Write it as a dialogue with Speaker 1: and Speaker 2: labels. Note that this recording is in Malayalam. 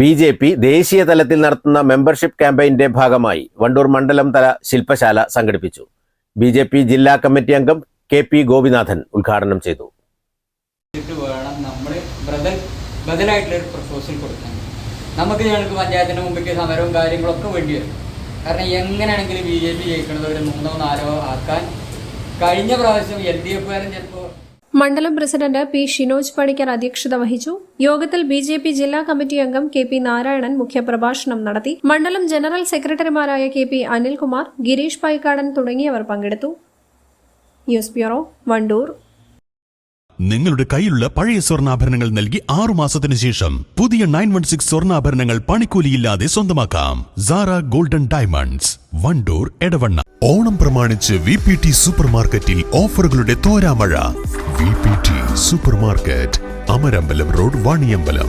Speaker 1: ബി ജെ പി ദേശീയ തലത്തിൽ നടത്തുന്ന മെമ്പർഷിപ്പ് ക്യാമ്പയിന്റെ ഭാഗമായി വണ്ടൂർ മണ്ഡലം തല ശില്പശാല സംഘടിപ്പിച്ചു. ബി ജെ പി ജില്ലാ കമ്മിറ്റി അംഗം കെ പി ഗോപിനാഥൻ ഉദ്ഘാടനം ചെയ്തു.
Speaker 2: നമ്മൾ നമുക്ക് ഞങ്ങൾക്ക് പഞ്ചായത്തിന് മുമ്പിലേക്ക് സമരവും കാര്യങ്ങളൊക്കെ വേണ്ടി വരും. കാരണം എങ്ങനെയാണെങ്കിലും ബി ജെ പി ജയിക്കണത് ഒരു മൂന്നോ നാലോ ആക്കാൻ കഴിഞ്ഞ പ്രാവശ്യം എൽ ഡി എഫുകാരൻ ചിലപ്പോൾ
Speaker 3: മണ്ഡലം പ്രസിഡന്റ് പി ഷിനോജ് പണിക്കർ അധ്യക്ഷത വഹിച്ചു. യോഗത്തിൽ ബി ജെ പി ജില്ലാ കമ്മിറ്റി അംഗം കെ പി നാരായണൻ മുഖ്യപ്രഭാഷണം നടത്തി. മണ്ഡലം ജനറൽ സെക്രട്ടറിമാരായ കെ പി അനിൽകുമാർ ഗിരീഷ് പൈക്കാടൻ തുടങ്ങിയവർ പങ്കെടുത്തു. News bureau Wandoor.
Speaker 4: നിങ്ങളുടെ കയ്യിലുള്ള പഴയ സ്വർണാഭരണങ്ങൾ നൽകി ആറു മാസത്തിനു ശേഷം പുതിയ നയൻ വൺ സിക്സ് സ്വർണാഭരണങ്ങൾ പണിക്കൂലിയില്ലാതെ സ്വന്തമാക്കാം. Sara golden diamonds Wandoor Edavanna. Onam പ്രമാണിച്ച് വി പി ടി സൂപ്പർ മാർക്കറ്റിൽ ഓഫറുകളുടെ തോരാമഴ. V P T super market Amarambalam road Vaniyambalam